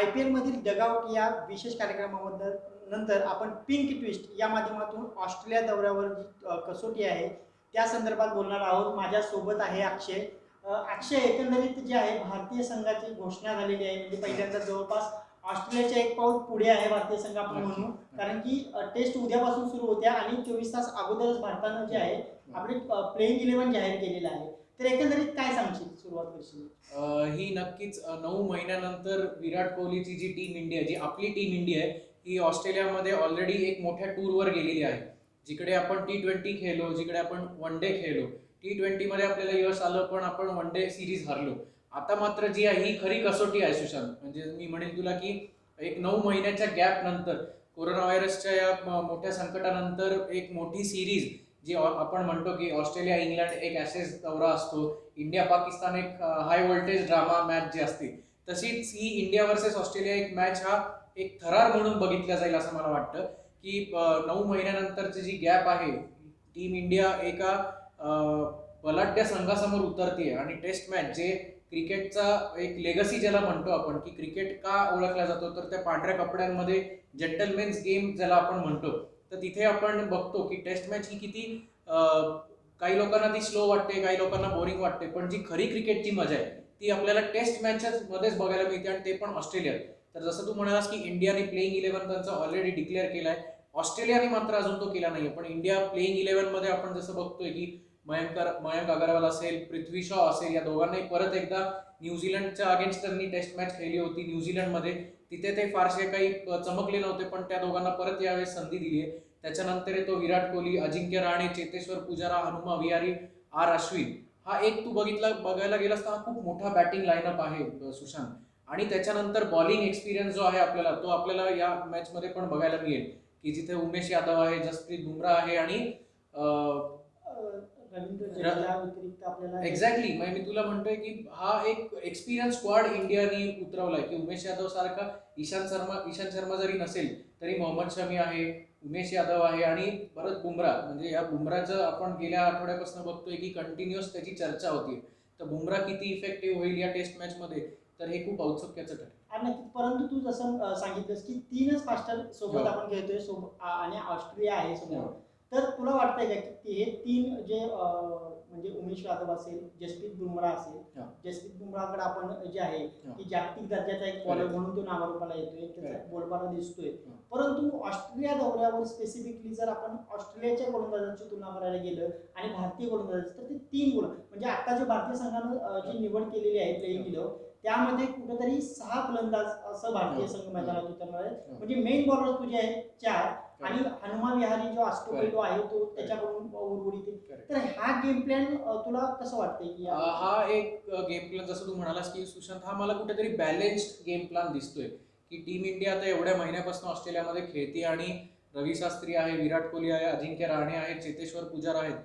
I P एलमधील dugout या विशेष कार्यक्रमाबद्दल नंतर आपण पिंक ट्विस्ट या माध्यमातून ऑस्ट्रेलिया दौऱ्यावर जी कसोटी आहे त्या संदर्भात बोलणार आहोत. माझ्यासोबत आहे अक्षय. अक्षय एकंदरीत जे आहे भारतीय संघाची घोषणा झालेली आहे. म्हणजे पहिल्यांदा जवळपास ऑस्ट्रेलियाच्या एक पाऊल पुढे आहे भारतीय संघ आपण. म्हणू कारण की टेस्ट उद्यापासून सुरू होत्या आणि चोवीस तास अगोदरच भारतानं जे आहे आपले प्लेइंग इलेव्हन जाहीर केलेलं आहे. तर एकंदरीत काय सांगशील सुरुवात करशील? ही नक्कीच नऊ महिन्यानंतर विराट कोहलीची जी टीम इंडिया जी आपली टीम इंडिया आहे ही ऑस्ट्रेलियामध्ये ऑलरेडी एक मोठ्या टूरवर गेलेली आहे. जिकडे आपण टी ट्वेंटी खेळलो जिकडे आपण वन डे खेळलो टी ट्वेंटीमध्ये आपल्याला यश आलं पण आपण वन डे सिरीज हरलो. आता मात्र जी आहे ही खरी कसोटी आहे सुशांत. म्हणजे मी म्हणेन तुला की एक नऊ महिन्याच्या गॅप नंतर कोरोना व्हायरसच्या या म- मोठ्या संकटानंतर एक मोठी सिरीज जी आपण म्हणतो की ऑस्ट्रेलिया इंग्लंड एक ॲसेस दौरा असतो. इंडिया पाकिस्तान एक हाय व्होल्टेज ड्रामा मॅच जी असते. तशीच ही इंडिया वर्सेस ऑस्ट्रेलिया एक मॅच हा एक थरार म्हणून बघितला जाईल असं मला वाटतं. की नऊ महिन्यानंतरची जी गॅप आहे टीम इंडिया एका बलाढ्य संघासमोर उतरते आणि टेस्ट मॅच जे क्रिकेटचा एक लेगसी ज्याला म्हणतो आपण की क्रिकेट का ओळखला जातो? तर त्या पांढऱ्या कपड्यांमध्ये जेंटलमेन्स गेम ज्याला आपण म्हणतो. तर तिथे आपण बघतो की टेस्ट मॅच ही किती काही लोकांना ती स्लो वाटते काही लोकांना बोरिंग वाटते पण जी खरी क्रिकेटची मजा आहे ती आपल्याला टेस्ट मॅचेस मध्येच बघायला मिळते आणि ते पण ऑस्ट्रेलियात. तर जसं तू म्हणालास की इंडियाने प्लेईंग इलेव्हन त्यांचा ऑलरेडी डिक्लेअर केलाय ऑस्ट्रेलियाने मात्र अजून तो केला नाही पण इंडिया प्लेईंग इलेव्हनमध्ये आपण जसं बघतोय की मयंक मयंक अगरवाल असेल पृथ्वी शॉ असेल या दोघांनाही परत एकदा न्यूझीलंडच्या अगेन्स्ट त्यांनी टेस्ट मॅच खेळली होती न्यूझीलंडमध्ये तिथे ते फारसे काही चमकले नव्हते पण त्या दोघांना परत यावेळेस संधी दिली आहे. त्याच्यानंतर येतो विराट कोहली अजिंक्य राणे चेतेश्वर पुजारा हनुमा विहारी आर अश्विन. हा एक तू बघितला बघायला गेलास तर हा खूप मोठा बॅटिंग लाईनअप आहे सुशांत. आणि त्याच्यानंतर बॉलिंग एक्सपिरियन्स जो आहे आपल्याला तो आपल्याला या मॅचमध्ये पण बघायला मिळेल. की जिथे उमेश यादव आहे जसप्रीत बुमराह आहे आणि एक्झॅक्टली म्हणजे मी तुला म्हणतोय की हा एक एक्सपिरियन्स स्क्वॉड इंडियाने उतरवलाय. की उमेश यादव सारखा ईशांत शर्मा ईशांत शर्मा जरी नसेल तरी मोहम्मद शमी आहे उमेश यादव आहे आणि परत बुमराह. म्हणजे या बुमराचं आपण गेल्या आठवड्यापासून बघतोय की कंटिन्युअस त्याची चर्चा होती तर बुमराह किती इफेक्टिव्ह होईल या टेस्ट मॅच मध्ये? तर हे खूप औत्सुक्याचं ठरेल. आणि परंतु तू जसं सांगितलंस की तीनच फास्टर सोबत हो. आपण खेळतोय. आणि ऑस्ट्रेलिया आहे समोर. हो. तर तुला वाटतंय का की हे तीन जे म्हणजे उमेश यादव असेल जसप्रीत बुमराह असेल. जसप्रीत बुमराहकडे आपण जे आहे. की जागतिक दर्जाचा एक बॉलर. म्हणून तो नावारूपाला येतोय त्याचा. बोलबाला दिसतोय. परंतु ऑस्ट्रेलिया दौऱ्यावर स्पेसिफिकली जर आपण ऑस्ट्रेलियाच्या गोलंदाजांची तुलना करायला गेलं आणि भारतीय गोलंदाजांची तर ते तीन गोल म्हणजे आता जे भारतीय संघानं जी निवड केलेली आहे प्लेइंग इलेव्हन त्यामध्ये कुठेतरी सहा गोलंदाज असं भारतीय. संघ मैदानात उतरणार आहे. म्हणजे मेन बॉलर तुझे आहेत चार आणि हनुमा विहारी जो अस्टोपेटो आहे तो त्याच्याकडून. Correct. तर हा गेम प्लॅन तुला कसं वाटतंय की हा एक गेम प्लॅन जसं तू म्हणालास की सुशांत हा मला कुठेतरी बॅलेन्स्ड गेम प्लॅन दिसतोय की टीम इंडिया आता एवढ्या महिन्यापासून ऑस्ट्रेलियामध्ये खेळते आणि रवी शास्त्री आहे विराट कोहली आहे अजिंक्य राणे आहे चेतेश्वर पुजार आहेत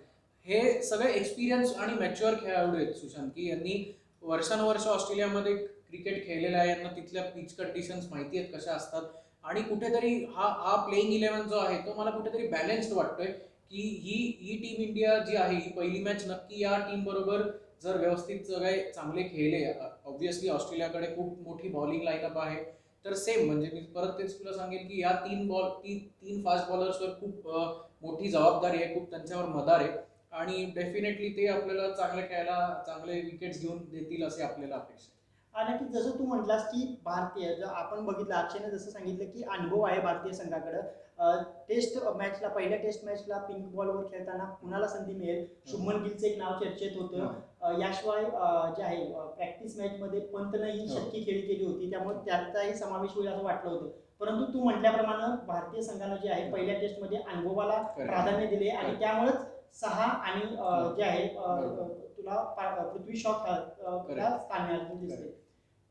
हे सगळे एक्सपिरियन्स आणि मॅच्युअर खेळाडू आहेत सुशांत की यांनी वर्षानुवर्ष ऑस्ट्रेलियामध्ये क्रिकेट खेळलेला आहे यांना तिथल्या पिच कंडिशन्स माहिती आहेत कशा असतात. आणि कुठेतरी हा हा प्लेइंग इलेव्हन जो आहे तो मला कुठेतरी बॅलेन्स्ड वाटतोय की ही ही टीम इंडिया जी आहे ही पहिली मॅच नक्की या टीम बरोबर जर व्यवस्थित सगळे चांगले खेळले ऑब्व्हियसली ऑस्ट्रेलियाकडे खूप मोठी बॉलिंग लाईनअप आहे. तर सेम म्हणजे मी परत तेच तुला सांगेन की या तीन बॉल ती तीन फास्ट बॉलर्सवर खूप मोठी जबाबदारी आहे खूप त्यांच्यावर मदार आहे. आणि डेफिनेटली ते आपल्याला चांगले खेळायला चांगले विकेट्स घेऊन देतील असे आपल्याला अपेक्षा आणि की जसं तू म्हटलास की भारतीय आपण बघितलं अक्षयने जसं सांगितलं की अनुभव आहे भारतीय संघाकडं टेस्ट मॅचला पहिल्या टेस्ट मॅचला पिंक बॉलवर खेळताना कुणाला संधी मिळेल शुभमन गिलचं एक नाव चर्चेत होतं याशिवाय जे आहे प्रॅक्टिस मॅचमध्ये पंतनं ही हो. शतकी खेळी केली होती त्यामुळे त्याचाही समावेश होईल असं वाटलं होतं परंतु तू म्हटल्याप्रमाणे भारतीय संघानं जे आहे पहिल्या टेस्टमध्ये अनुभवाला. प्राधान्य दिले आणि. त्यामुळेच सहा आणि हो. जे आहे. तुला पृथ्वी Correct. स्थान दिसते.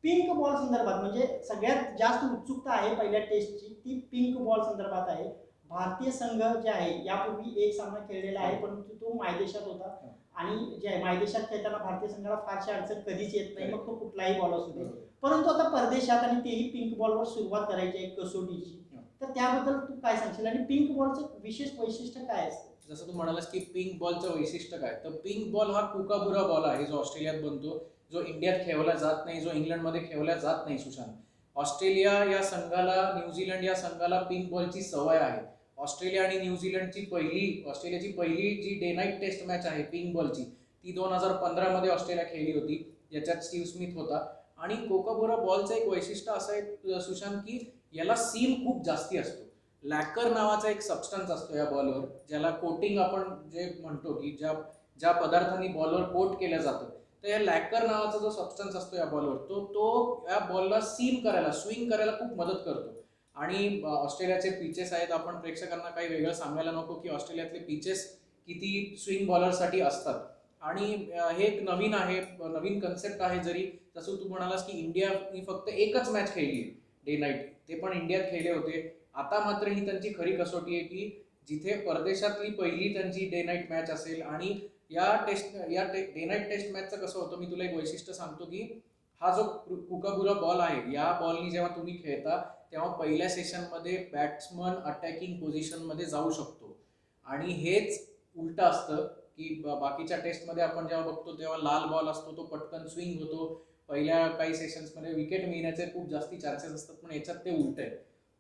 पिंक बॉल संदर्भात म्हणजे सगळ्यात जास्त उत्सुकता आहे पहिल्या टेस्टची ती पिंक बॉल संदर्भात आहे. भारतीय संघ जे आहे यापूर्वी एक सामना खेळलेला आहे परंतु तो मायदेशात होता. हो. आणि जे आहे मायदेशात खेळताना भारतीय संघाला फारशी अडचण कधीच येत नाही मग तो कुठलाही बॉल असू दे. परंतु आता परदेशात आणि तेही पिंक बॉलवर सुरुवात करायची आहे कसोटीची. हो. तर त्याबद्दल तू काय सांगशील? आणि पिंक बॉलचं विशेष वैशिष्ट्य काय असतं? जसं तू म्हणालास की पिंक बॉलचं वैशिष्ट्य काय? तर पिंक बॉल हा कुकाबुरा बॉल आहे जो ऑस्ट्रेलियात बनतो. जो इंडियात खेळवला जात नाही जो इंग्लंडमध्ये खेळवला जात नाही सुशांत. ऑस्ट्रेलिया या संघाला न्यूझीलंड या संघाला पिंक बॉलची सवय आहे. ऑस्ट्रेलिया आणि न्यूझीलंडची पहिली ऑस्ट्रेलियाची पहिली जी डे नाईट टेस्ट मॅच आहे पिंक बॉलची ती दोन हजार पंधरामध्ये ऑस्ट्रेलिया खेळली होती ज्याच्यात स्टीव्ह स्मिथ होता. आणि कोकाबोरा बॉलचं एक वैशिष्ट्य असं आहे सुशांत की याला सीम खूप जास्ती असतो. लॅकर नावाचा एक सबस्टन्स असतो या बॉलवर ज्याला कोटिंग आपण जे म्हणतो की ज्या ज्या पदार्थांनी बॉलवर कोट केलं जातं. तर या लॅकर नावाचा जो सबस्टन्स असतो या बॉलवर तो तो या बॉलला सीम करायला स्विंग करायला खूप मदत करतो. आणि ऑस्ट्रेलियाचे पिचेस आहेत आपण प्रेक्षकांना काही वेगळं सांगायला नको की ऑस्ट्रेलियातले पिचेस किती स्विंग बॉलरसाठी असतात. आणि हे एक नवीन आहे नवीन कन्सेप्ट आहे जरी तसं तू म्हणालास की इंडिया ही फक्त एकच मॅच खेळली आहे डे नाईट ते पण इंडियात खेळले होते. आता मात्र ही त्यांची खरी कसोटी आहे की जिथे परदेशातली पहिली त्यांची डे नाईट मॅच असेल आणि या टेस्ट या डे नाईट टेस्ट मॅचचं कसं होतं मी तुला एक वैशिष्ट्य सांगतो की हा जो कुकाबुरा बॉल आहे या बॉलनी जेव्हा तुम्ही खेळता तेव्हा पहिल्या सेशनमध्ये बॅट्समन अटॅकिंग पोझिशनमध्ये जाऊ शकतो. आणि हेच उलट असतं की बाकीच्या टेस्टमध्ये आपण जेव्हा बघतो तेव्हा लाल बॉल असतो तो पटकन स्विंग होतो. पहिल्या काही सेशन्समध्ये विकेट मिळण्याचे खूप जास्ती चान्सेस असतात पण याच्यात ते उलट आहे.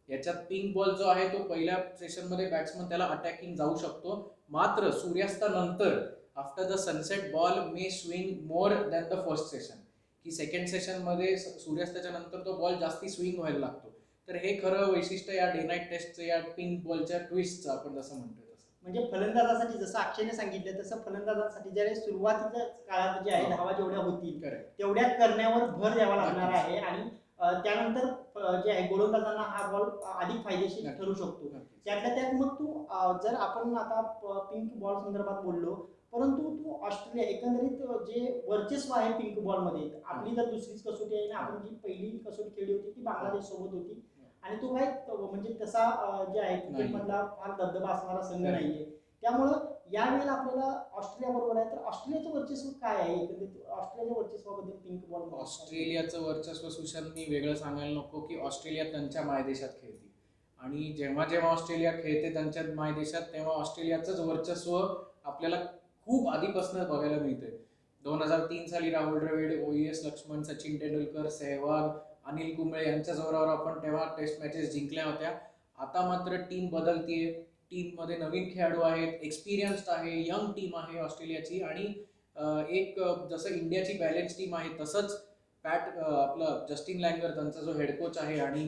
याच्यात पिंक बॉल जो आहे तो पहिल्या सेशनमध्ये बॅट्समन त्याला अटॅकिंग जाऊ शकतो. मात्र सूर्यास्तानंतर after the sunset ball may swing more than the first session की सेकंड सेशनमध्ये सूर्यास्ताच्या नंतर तो बॉल जास्ती स्विंग व्हायला लागतो. तर हे खरं वैशिष्ट्य या डे नाईट टेस्टचं या पिंक बॉलच्या ट्विस्टचं आपण जसं म्हणतोय तसं. म्हणजे फलंदाजासाठी जसं अक्षयने सांगितलं तसं फलंदाजांसाठी ज्यावेळेस सुरुवातीच्या काळात जे आहे हो. धावा जेवढ्या होतील तेवढ्या करण्यावर भर द्यावा लागणार. आहे. आणि त्यानंतर जे आहे गोलंदाजांना हा बॉल अधिक फायदेशीर. ठरू शकतो. त्यातल्या त्यात मग तू जर आपण आता पिंक बॉल संदर्भात बोललो परंतु तू ऑस्ट्रेलिया एकंदरीत जे वर्चस्व आहे पिंक बॉलमध्ये आपली जर दुसरीच कसोटी आहे ना आपण जी पहिली कसोटी खेळली होती ती बांगलादेश सोबत होती. आणि तो काय म्हणजे तसा जे आहे क्रिकेट नाही. मधला फार दबदबा असणारा संघ नाही. नाहीये. त्यामुळं यावेळेला आपल्याला ऑस्ट्रेलिया बरोबर आहे. तर ऑस्ट्रेलियाचं वर्चस्व काय आहे एकंदरीत? ऑस्ट्रेलियाच्या वर्चस्वाबद्दल पिंक बॉल ऑस्ट्रेलियाचं वर्चस्व सुशांतनी वेगळं सांगायला नको की ऑस्ट्रेलिया त्यांच्या मायदेशात खेळते. आणि जेव्हा जेव्हा ऑस्ट्रेलिया खेळते त्यांच्या मायदेशात तेव्हा ऑस्ट्रेलियाचंच वर्चस्व आपल्याला खूप आधीपासून बघायला मिळते दोन हजार तीन साली राहुल द्रविड ओ एस लक्ष्मण सचिन तेंडुलकर सेहवाग अनिल कुंबळे यांच्या जोरावर आपण तेव्हा टेस्ट मॅचेस जिंकल्या होत्या. आता मात्र टीम बदलतीये. टीममध्ये नवीन खेळाडू आहेत एक्सपिरियन्स्ड आहे यंग टीम आहे ऑस्ट्रेलियाची आणि एक जसं इंडियाची बॅलेन्स टीम आहे तसंच पॅट आपलं जस्टिन लँगर त्यांचा जो हेड कोच आहे आणि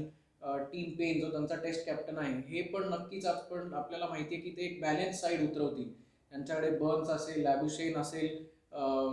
टीम पेन जो त्यांचा टेस्ट कॅप्टन आहे हे पण नक्कीच आपण आपल्याला माहिती आहे की ते एक बॅलेन्स साईड उतरवतील. त्यांच्याकडे बर्न्स असेल लॅबुशेन असेल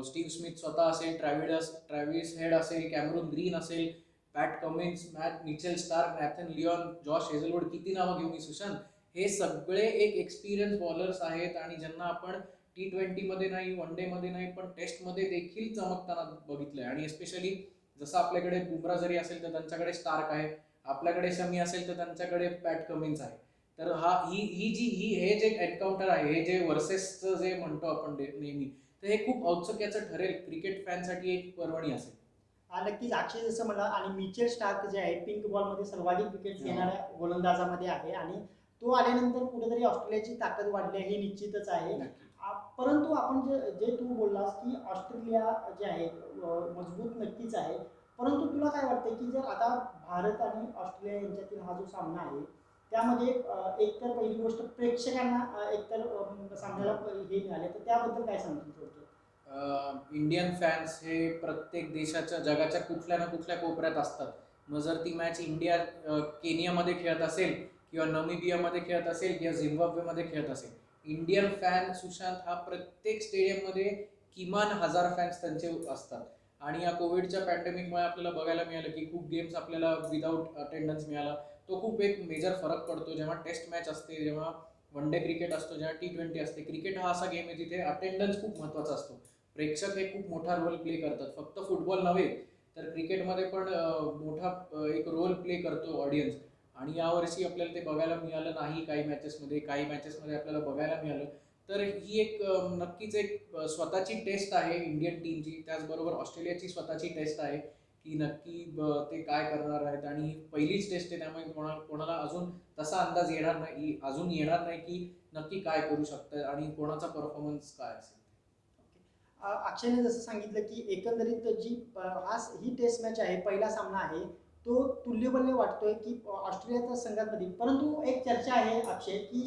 स्टीव्ह स्मिथ स्वतः असेल ट्रॅव्हिडस ट्रॅव्हिस हेड असेल कॅमरून ग्रीन असेल Pat Cummins Matt Mitchell Starc Nathan Lyon Josh Hazlewood किती नावं घेऊ मी सुशांत? हे सगळे एक एक्सपिरियन्स बॉलर्स आहेत आणि ज्यांना आपण टी ट्वेंटीमध्ये नाही वन डेमध्ये नाही पण टेस्टमध्ये देखील चमकताना बघितलं आहे आणि एस्पेशली जसं आपल्याकडे बुमरा जरी असेल तर त्यांच्याकडे स्टार्क आहे. आपल्याकडे शमी असेल तर त्यांच्याकडे पॅट कमिन्स आहे. तर हा ही ही जी ही हे जे एन्काउंटर आहे हे जे वर्सेसचं जे म्हणतो आपण नेहमी तर हे खूप औत्सुक्याचं ठरेल. क्रिकेट फॅनसाठी एक पर्वणी असेल. हा नक्कीच. अक्षय जसं म्हणला आणि मिचेल स्टार्क जे आहे पिंक बॉलमध्ये सर्वाधिक विकेट. घेणाऱ्या गोलंदाजामध्ये आहे आणि तो आल्यानंतर कुठेतरी ऑस्ट्रेलियाची ताकद वाढली आहे हे निश्चितच आहे. परंतु आपण जे जे तू बोललास की ऑस्ट्रेलिया जे आहे मजबूत नक्कीच आहे. परंतु तुला काय वाटतं की जर आता भारत आणि ऑस्ट्रेलिया यांच्यातील हा जो सामना आहे त्यामध्ये एकतर पहिली गोष्ट प्रेक्षकांना एकतर सांगायला हे मिळाले. तर त्याबद्दल काय सांगतील थोडक्यात इंडियन फॅन्स हे प्रत्येक देशाच्या जगाच्या कुठल्या ना कुठल्या कोपऱ्यात असतात. मग जर ती मॅच इंडिया केनियामध्ये खेळत असेल किंवा नमिबियामध्ये खेळत असेल किंवा झिम्बाब्वेमध्ये खेळत असेल इंडियन फॅन सुशांत हा प्रत्येक स्टेडियममध्ये किमान हजार फॅन्स त्यांचे असतात. आणि या कोविडच्या पॅन्डेमिकमुळे आपल्याला बघायला मिळालं की खूप गेम्स आपल्याला विदाऊट अटेंडन्स मिळाला. तो खूप एक मेजर फरक पडतो. जेव्हा टेस्ट मॅच असते जेव्हा वन डे क्रिकेट असतो जेव्हा टी ट्वेंटी असते क्रिकेट हा असा गेम आहे जिथे अटेंडन्स खूप महत्त्वाचा असतो. प्रेक्षक हे खूप मोठा रोल प्ले करतात. फक्त फुटबॉल नव्हे तर क्रिकेटमध्ये पण मोठा एक रोल प्ले करतो ऑडियन्स आणि यावर्षी आपल्याला ते बघायला मिळालं नाही काही मॅचेसमध्ये काही मॅचेसमध्ये आपल्याला बघायला मिळालं. तर ही एक नक्कीच एक स्वतःची टेस्ट आहे इंडियन टीमची त्याचबरोबर ऑस्ट्रेलियाची स्वतःची टेस्ट आहे. की नक्की ते काय करणार आहेत? आणि पहिलीच टेस्ट आहे त्यामुळे कोणा कोणाला अजून तसा अंदाज येणार नाही अजून येणार नाही की नक्की काय करू शकतं आणि कोणाचा परफॉर्मन्स काय असेल. अक्षयने जसं सांगितलं की एकंदरीत जी हा ही टेस्ट मॅच आहे पहिला सामना आहे तो तुल्यबल्य वाटतोय की ऑस्ट्रेलियाच्या संघामध्ये. परंतु एक चर्चा आहे अक्षय की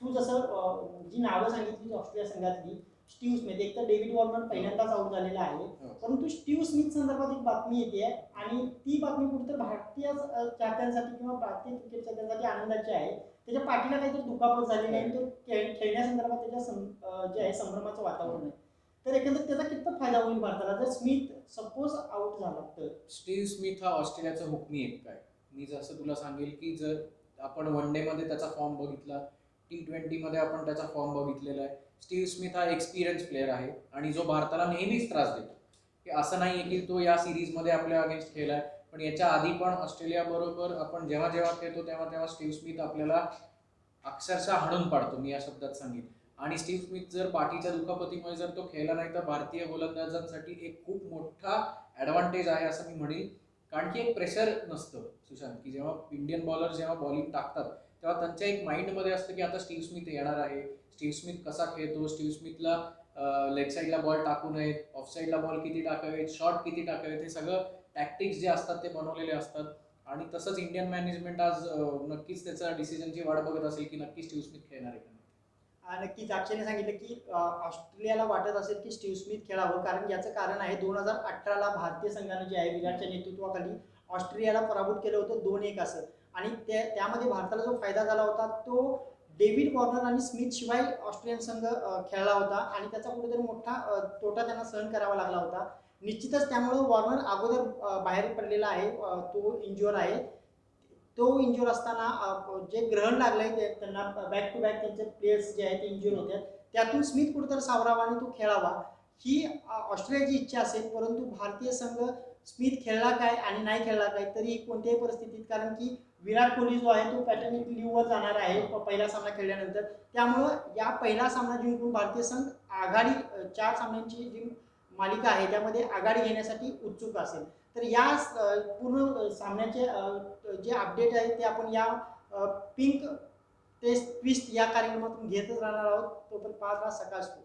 तू जसं जी नावं सांगितली ऑस्ट्रेलिया संघातली स्टीव्ह स्मिथ एक तर डेव्हिड वॉर्नर पहिल्यांदाच आऊट झालेला आहे. परंतु स्टीव्ह स्मिथ संदर्भात एक बातमी येते. आणि ती बातमी कुठेतरी भारतीय चाहत्यांसाठी किंवा भारतीय क्रिकेट चाहत्यांसाठी आनंदाची आहे. त्याच्या पाठीला काहीतरी दुखापत झालेली आहे तो खेळ खेळण्यासंदर्भात त्याच्या जे आहे संभ्रमाचं वातावरण आहे. तर एकंदरीत त्याचा कितपत फायदा होईल भारताला? जर स्मिथ सपोज आऊट झाला तर? स्टीव्ह स्मिथ हा ऑस्ट्रेलियाचा हुकमी एक काय मी जसं तुला सांगेल की जर आपण वन डे मध्ये त्याचा फॉर्म बघितला टी ट्वेंटीमध्ये आपण त्याचा फॉर्म बघितलेला आहे. स्टीव्ह स्मिथ हा एक्सपिरियन्स प्लेअर आहे आणि जो भारताला नेहमीच त्रास देतो. की असं नाही आहे की तो या सिरीजमध्ये आपल्या अगेन्स्ट खेळलाय. पण याच्या आधी पण ऑस्ट्रेलियाबरोबर आपण जेव्हा जेव्हा खेळतो तेव्हा तेव्हा स्टीव्ह स्मिथ आपल्याला अक्षरशः हाणून पाडतो मी या शब्दात सांगेन. आणि स्टीव्ह स्मिथ जर पाठीच्या दुखापतीमुळे जर तो खेळला नाही तर भारतीय गोलंदाजांसाठी एक खूप मोठा ॲडव्हान्टेज आहे असं मी म्हणेन. कारण की एक प्रेशर नसतं सुशांत. की जेव्हा इंडियन बॉलर जेव्हा बॉलिंग टाकतात तेव्हा त्यांच्या एक माइंडमध्ये असतं की आता स्टीव्ह स्मिथ येणार आहे. स्टीव्ह स्मिथ कसा खेळतो? स्टीव्ह स्मिथला लेग साईडला बॉल टाकू नयेत. ऑफ साईडला बॉल किती टाकावेत? शॉट किती टाकावेत? हे सगळं टॅक्टिक्स जे असतात ते बनवलेले असतात. आणि तसंच इंडियन मॅनेजमेंट आज नक्कीच त्याचा डिसिजनची वाट बघत असेल की नक्की स्टीव्ह स्मिथ खेळणार आहे नक्कीच. अक्षयने सांगितलं की ऑस्ट्रेलियाला वाटत असेल की स्टीव्ह स्मिथ खेळावं. कारण याचं कारण आहे दोन हजार अठराला भारतीय संघानं जे आहे विराटच्या नेतृत्वाखाली ऑस्ट्रेलियाला पराभूत केलं होतं दोन एक असं. आणि त्या त्यामध्ये भारताला जो फायदा झाला होता तो डेव्हिड वॉर्नर आणि स्मिथ शिवाय ऑस्ट्रेलियन संघ खेळला होता आणि त्याचा कुठेतरी मोठा तोटा त्यांना सहन करावा लागला होता. निश्चितच त्यामुळं वॉर्नर अगोदर बाहेर पडलेला आहे तो इंज्युअर आहे. तो इंज्युअर असताना जे ग्रहण लागलंय ते त्यांना बॅक टू बॅक त्यांचे प्लेयर्स जे आहेत ते इंज्युअर होते. त्यातून स्मिथ कुठेतरी सावरावा आणि तो खेळावा ही ऑस्ट्रेलियाची इच्छा असेल परंतु भारतीय संघ स्मिथ खेळला काय आणि नाही खेळला काय तरी कोणत्याही परिस्थितीत कारण की विराट कोहली जो आहे तो पॅटर्निटी लिव्हवर जाणार आहे पहिला सामना खेळल्यानंतर. त्यामुळं या पहिला सामना जिंकून भारतीय संघ आघाडी चार सामन्यांची जी मालिका आहे त्यामध्ये आघाडी घेण्यासाठी उत्सुक असेल. तर या पूर्ण सामन्याचे जे अपडेट आहे ते आपण या पिंक टेस्ट ट्विस्ट या कार्यक्रमातून घेतच राहणार आहोत. तो पण पाच वाज सकाळ असतो